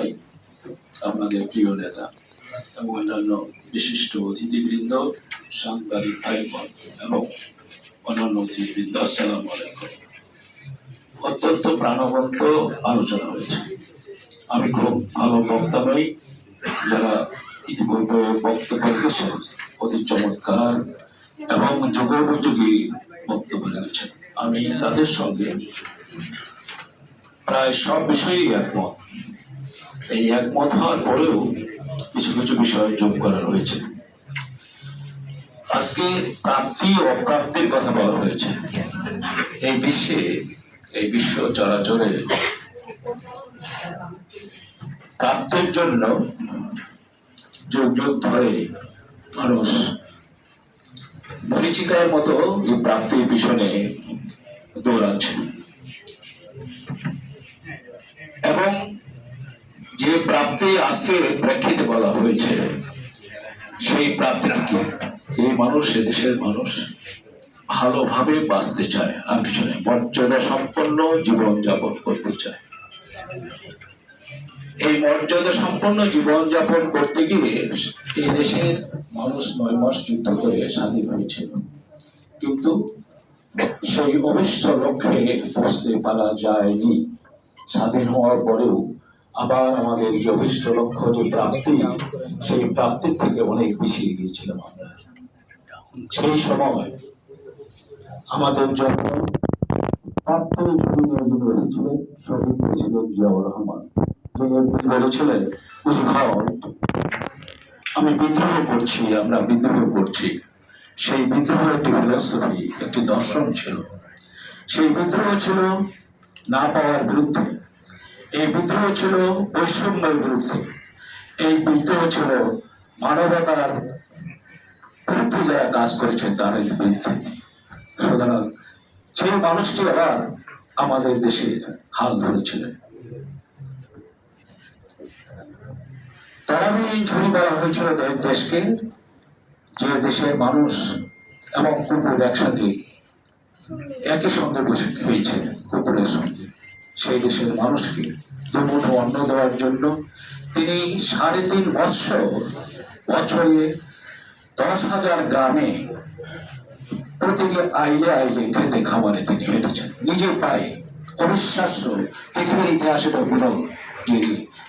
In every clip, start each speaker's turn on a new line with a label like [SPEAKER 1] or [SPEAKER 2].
[SPEAKER 1] ভাই আপনাদের প্রিয় নেতা এবং অন্যান্য বিশিষ্ট অতিথিবৃন্দ, সাংবাদিক ভাই বোন এবং অন্যান্য অতিথিবৃন্দ, আসসালাম আলাইকুম। অত্যন্ত প্রাণবন্ত আলোচনা হয়েছে। আমি খুব ভালো বক্তা নই। যারা ইতিপূর্বে বক্তব্য রেখেছেন, অতি চমৎকার এবং যুগোপযোগী বক্তব্য রেখেছেন। আমি তাদের সঙ্গে প্রায় সব বিষয়েই একমত। এই একমত হওয়ার পরেও কিছু কিছু বিষয় যোগ করা হয়েছে আজকে প্রাপ্তি অপ্রাপ্তির কথা বলা হয়েছে। এই বিশ্বে, এই বিশ্ব চরাচরে প্রাপ্তির জন্য যুগ যুগ ধরে মানুষ মরিচিকার মতো এই প্রাপ্তির পিছনে দৌড়াচ্ছে। এবং যে প্রাপ্তি আজকে প্রেক্ষিতে বলা হয়েছে, সেই প্রাপ্তিকে যে মানুষ দেশের মানুষ ভালোভাবে বাঁচতে চায়, আর কিছু নেই মর্যাদা সম্পন্ন জীবন যাপন করতে চায়। এই মর্যাদা সম্পন্ন জীবন যাপন করতে গিয়ে এই দেশের মানুষ নয় মাস যুদ্ধ করে স্বাধীন হয়েছিল কিন্তু সেই অবিষ্ট লক্ষ্যে পৌঁছতে পারা যায়নি। স্বাধীন হওয়ার পরেও আবার আমাদের যে অভিষ্ট লক্ষ্য যে প্রাপ্তি সেই প্রাপ্তির থেকে অনেক বেশি গিয়েছিলাম আমরা। সেই সময় আমাদের শহীদ প্রেসিডেন্ট জিয়াউর রহমান বলেছিলেন আমি বিদ্রোহ করছি আমরা বিদ্রোহ করছি। সেই বিদ্রোহ একটি ফিলসফি একটি দর্শন ছিল। সেই বিদ্রোহ ছিল না পাওয়ার বিরুদ্ধে। এই বিদ্রোহ ছিল বৈষম্যের বিরুদ্ধে এই বিদ্রোহ ছিল মানবতার বিরুদ্ধে যারা কাজ করেছেন, তাদের বিরুদ্ধে। সুতরাং সেই মানুষটি আবার আমাদের দেশের হাল ধরেছিলেন। তরাবি ঝুড়ি বলা হয়েছিল দেশকে, যে দেশের মানুষ এবং কুকুর একসাথে একই সঙ্গে বসে খেয়েছে কুকুরের সঙ্গে। সেই দেশের মানুষকে দুমুঠো অন্ন দেওয়ার জন্য তিনি সাড়ে তিন বৎসর বছরে দশ হাজার গ্রামে প্রতিটি আইলে আইলে খেতে খাবারে তিনি হেঁটেছেন। নিজের পায়ে অবিশ্বাস্য পৃথিবীর ইতিহাসে এটা বিরল যে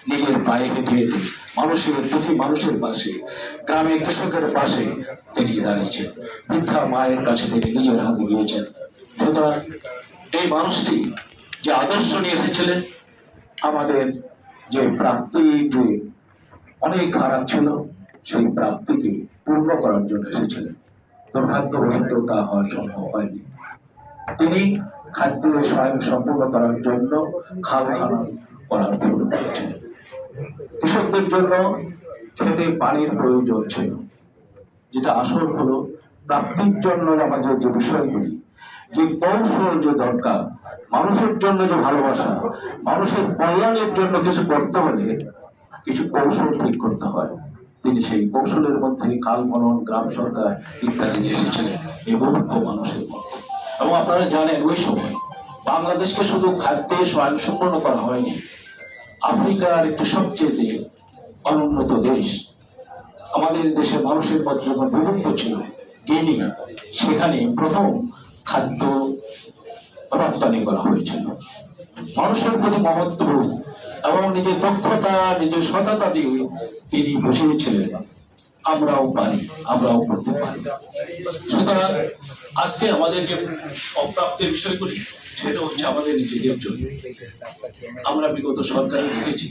[SPEAKER 1] নিজের পায়ে হেঁটে হেঁটে মানুষের দুঃখী মানুষের পাশে গ্রামে কৃষকের পাশে তিনি দাঁড়িয়েছেন। বৃদ্ধা মায়ের কাছে তিনি নিজের হাতে গিয়েছেন। সুতরাং এই মানুষটি যে আদর্শ নিয়ে এসেছিলেন আমাদের যে প্রাপ্তি যে অনেক খারাপ ছিল, সেই প্রাপ্তিকে পূর্ণ করার জন্য এসেছিলেন। দুর্ভাগ্যবশত তা হওয়া সম্ভব হয়নি। তিনি খাদ্য স্বয়ং সম্পূর্ণ করার জন্য খাল খানন করার শুরু করেছিলেন কৃষকদের জন্য খেতে পানির প্রয়োজন ছিল। যেটা আসল হলো প্রাপ্তির জন্য আমাদের যে বিষয়গুলি যে কৌশল যে দরকার। মানুষের জন্য যে ভালোবাসা, মানুষের কল্যাণের জন্য কিছু করতে হলে কিছু কৌশল ঠিক করতে হয়। তিনি সেই কৌশলের মধ্যে কাল মনন, গ্রাম সরকার ইত্যাদি নিয়ে এসেছিলেন মুখ্য মানুষের মধ্যে। এবং আপনারা জানেন, ওই সময় বাংলাদেশকে শুধু খাদ্যে স্বয়ংসম্পন্ন করা হয়নি, আফ্রিকার একটি সবচেয়ে অনুন্নত দেশ। আমাদের দেশে মানুষের মধ্যে যখন বিভক্ত ছিল গিনি সেখানে প্রথম খাদ্য রপ্তানি করা হয়েছিল মানুষের প্রতি মমত্ববোধ এবং নিজের দক্ষতা, নিজের সততা দিয়ে তিনি বসিয়েছিলেন। আমরাও পারি, আমরাও করতে পারি। সুতরাং আজকে আমাদের যে অপ্রাপ্তির বিষয়গুলি, সেটা হচ্ছে আমাদের নিজেদের জন্য। আমরা বিগত সরকারে দেখেছি,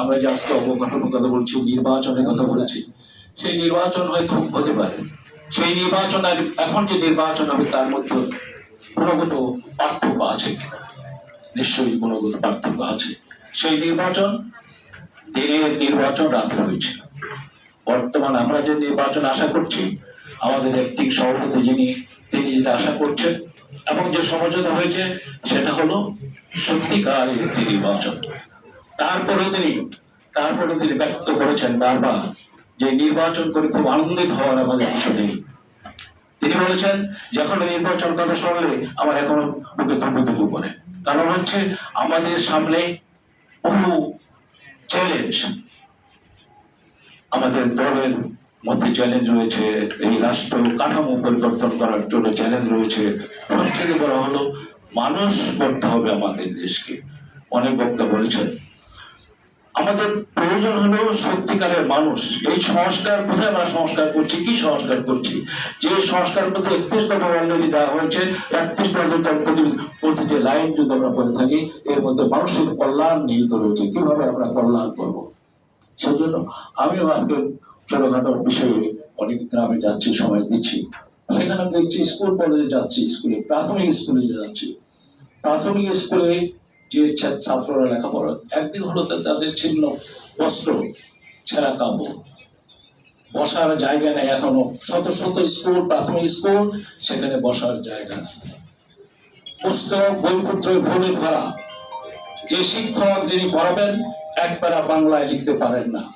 [SPEAKER 1] আমরা যে আজকে অবকাঠামোর কথা বলছি, নির্বাচনের কথা বলেছি, সেই নির্বাচন হয়তো হতে পারে। সেই নির্বাচন আর এখন যে নির্বাচন হবে তার মধ্যে গুণগত পার্থক্য আছে কিনা? নিশ্চয়ই গুণগত পার্থক্য আছে। সেই নির্বাচন, দিনের নির্বাচন রাতে হয়েছে। বর্তমান আমরা যে নির্বাচন আশা করছি, আমাদের একটি সভাপতি যিনি, তিনি যেটা আশা করছেন, এবং যে সমঝোতা হয়েছে, সেটা হলো সত্যিকারের একটি নির্বাচন। তারপরে তিনি তারপরে তিনি ব্যক্ত করেছেন বারবার যে নির্বাচন করে খুব আনন্দিত হওয়ার আমাদের কিছু নেই। তিনি বলেছেন, যখন নির্বাচন কথা শুনলে আমার এখনও বুকে ধুকু ধুকু করে। কারণ হচ্ছে, আমাদের সামনে বহু চ্যালেঞ্জ আমাদের দলের মধ্যে চ্যালেঞ্জ রয়েছে, এই রাষ্ট্র কাঠামো পরিবর্তন করার জন্য চ্যালেঞ্জ রয়েছে। সবথেকে বড় হলো, মানুষ করতে হবে আমাদের দেশকে। অনেক বক্তা বলেছেন আমাদের প্রয়োজন হলো সত্যিকারের মানুষ। এই সংস্কার কোথায় আমরা সংস্কার করছি? কি সংস্কার করছি? যে সংস্কার প্রতি একত্রিশ দফা অলরেডি দেওয়া হয়েছে একত্রিশ দফার প্রতি প্রতিটি লাইন যদি আমরা বলে থাকি, এর মধ্যে মানুষের কল্যাণ নিহিত রয়েছে। কীভাবে আমরা কল্যাণ করব? সেজন্য আমিও আজকে ছোটখাটো বিষয়ে অনেক গ্রামে যাচ্ছি, সময় দিচ্ছি। সেখানে দেখছি স্কুল কলেজে যাচ্ছি, স্কুলে, প্রাথমিক স্কুলে যাচ্ছি। প্রাথমিক স্কুলে যে ছাত্ররা লেখাপড়া। একদিন হলো তাদের ছিল বস্ত্র, ছেঁড়া কাপড়। বসার জায়গা নেই এখনও। শত শত স্কুল, প্রাথমিক স্কুল, সেখানে বসার জায়গা নেই। পুস্তক, বইপত্র ভুলে ভরা। যে শিক্ষক যিনি পড়াবেন একবার বাংলায় লিখতে পারেন না।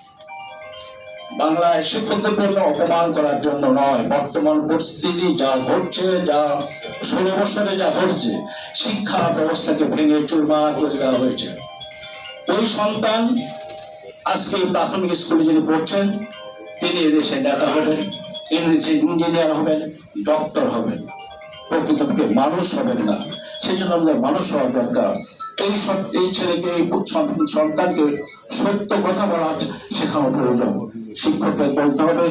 [SPEAKER 1] বাংলায় শিক্ষকদের অপমান করার জন্য নয়। বর্তমান পরিস্থিতি যা ঘটছে, যা ষোলো বছরে যা ঘটছে, শিক্ষা ব্যবস্থাকে ভেঙে চুরমার করে দেওয়া হয়েছে। ওই সন্তান আজকে প্রাথমিক স্কুলে যিনি পড়ছেন, তিনি এদেশে নেতা হবেন, ইংরেজি ইঞ্জিনিয়ার হবেন, ডক্টর হবেন। প্রকৃতপক্ষে মানুষ হবেন না। সেই জন্য আমাদের মানুষ হওয়া দরকার। এই সব- এই ছেলেকে, এই সন্তানকে সত্য কথা বলা শেখানো প্রয়োজন। শিক্ষককে বলতে হবে,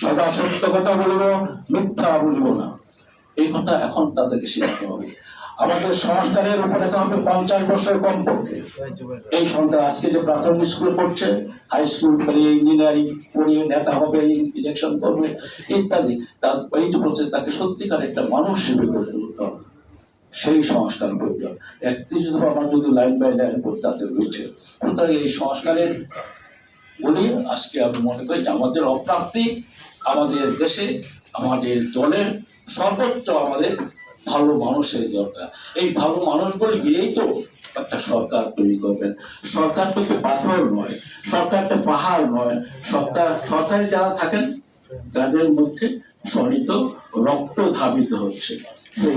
[SPEAKER 1] সদা সত্য কথা বলিব, মিথ্যা বলিব না। এই কথা এখন তাদেরকে শিখতে হবে। আমাদের সংস্কারের উপরে হবে পঞ্চাশ বছর কমপক্ষে। এই সন্তান আজকে যে প্রাথমিক স্কুলে পড়ছে হাই স্কুল পড়িয়ে ইঞ্জিনিয়ারিং পড়িয়ে নেতা হবে ইলেকশন করবে, ইত্যাদি, তার এই যে প্রসেস তাকে সত্যিকার একটা মানুষ হিসেবে গড়ে তুলতে হবে। সেই সংস্কার প্রয়োজন। একত্রিশ আমার যদি লাইন বাই লাইন তাতে রয়েছে সুতরাং এই সংস্কারের বলি, আজকে আমি মনে করি যে আমাদের অপ্রাপ্তি আমাদের দেশে, আমাদের দলের সর্বোচ্চ আমাদের ভালো মানুষের দরকার। এই ভালো মানুষগুলি গিয়েই তো একটা সরকার তৈরি করবেন। সরকার তো পাথর নয়, সরকার একটা পাহাড় নয়। সরকার, সরকারে যারা থাকেন, তাদের মধ্যে সনিত রক্ত ধাবিত হচ্ছে। সেই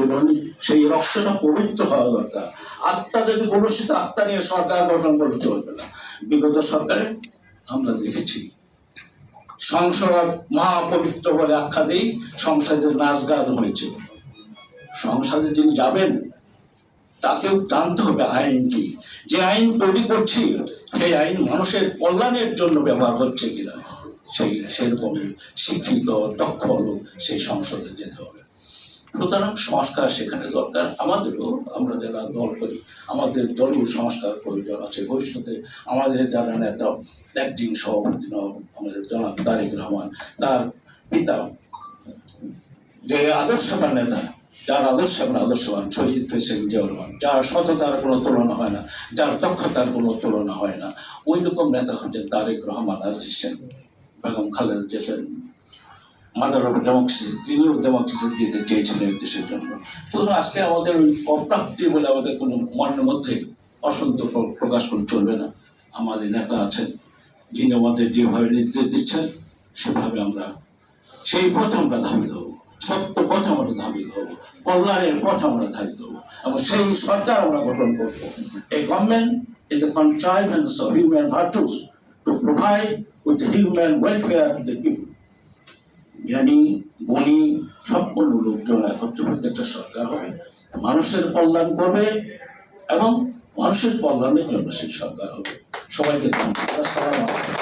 [SPEAKER 1] সেই রক্তটা পবিত্র হওয়া দরকার। আত্মা যদি কলুষিত আত্মা নিয়ে সরকার গঠন করে চলবে না। বিগত সরকারে আমরা দেখেছি। সংসদ মহাপবিত্র বলে আখ্যা দিই সংসদে নাচ গান হয়েছে। সংসদে যিনি যাবেন, তাকেও জানতে হবে আইন কি। যে আইন তৈরি করছি, সেই আইন মানুষের কল্যাণের জন্য ব্যবহার হচ্ছে কিনা। সেই সেরকমই শিক্ষিত, দক্ষ লোক, সেই সংসদে যেতে হবে। সুতরাং সংস্কার সেখানে দরকার। আমাদেরও আমরা যারা দল করি, আমাদের দলীয় সংস্কার প্রয়োজন আছে ভবিষ্যতে। আমাদের যারা নেতা অ্যাক্টিং সভাপতি আমাদের জনাব তারেক রহমান, তার পিতা যে আদর্শবান নেতা, যার আদর্শবান আদর্শবান শহীদ প্রেসিডেন্ট জিয়াউরমান যার সততার কোনো তুলনা হয় না, যার দক্ষতার কোনো তুলনা হয় না। ওই রকম নেতা হচ্ছেন তারেক রহমান আসছেন Begum Khaleda Zia mother of democracy তিনিও ডেমোক্রেসি দিতে চেয়েছিলেন এই দেশের জন্য। সুতরাং আজকে আমাদের ওই অপ্রাপ্তি বলে আমাদের কোনো মনের মধ্যে অসন্তোষ প্রকাশ করে চলবে না। আমাদের নেতা আছেন, যিনি আমাদের যেভাবে নির্দেশ দিচ্ছেন, সেভাবে আমরা সেই পথ আমরা ধাবিত হব। সত্য পথ আমরা ধাবিত হব। কল্যাণের পথ আমরা ধাবিত হব। এবং সেই সরকার আমরা গঠন করব। এই government is a contrivance of human virtues to provide with human welfare to the people জ্ঞানী, গুণী, সম্পূর্ণ লোকজন একত্র হতে একটা সরকার হবে, মানুষের কল্যাণ করবে এবং মানুষের কল্যাণের জন্য সেই সরকার হবে। সবাইকে ধন্যবাদ।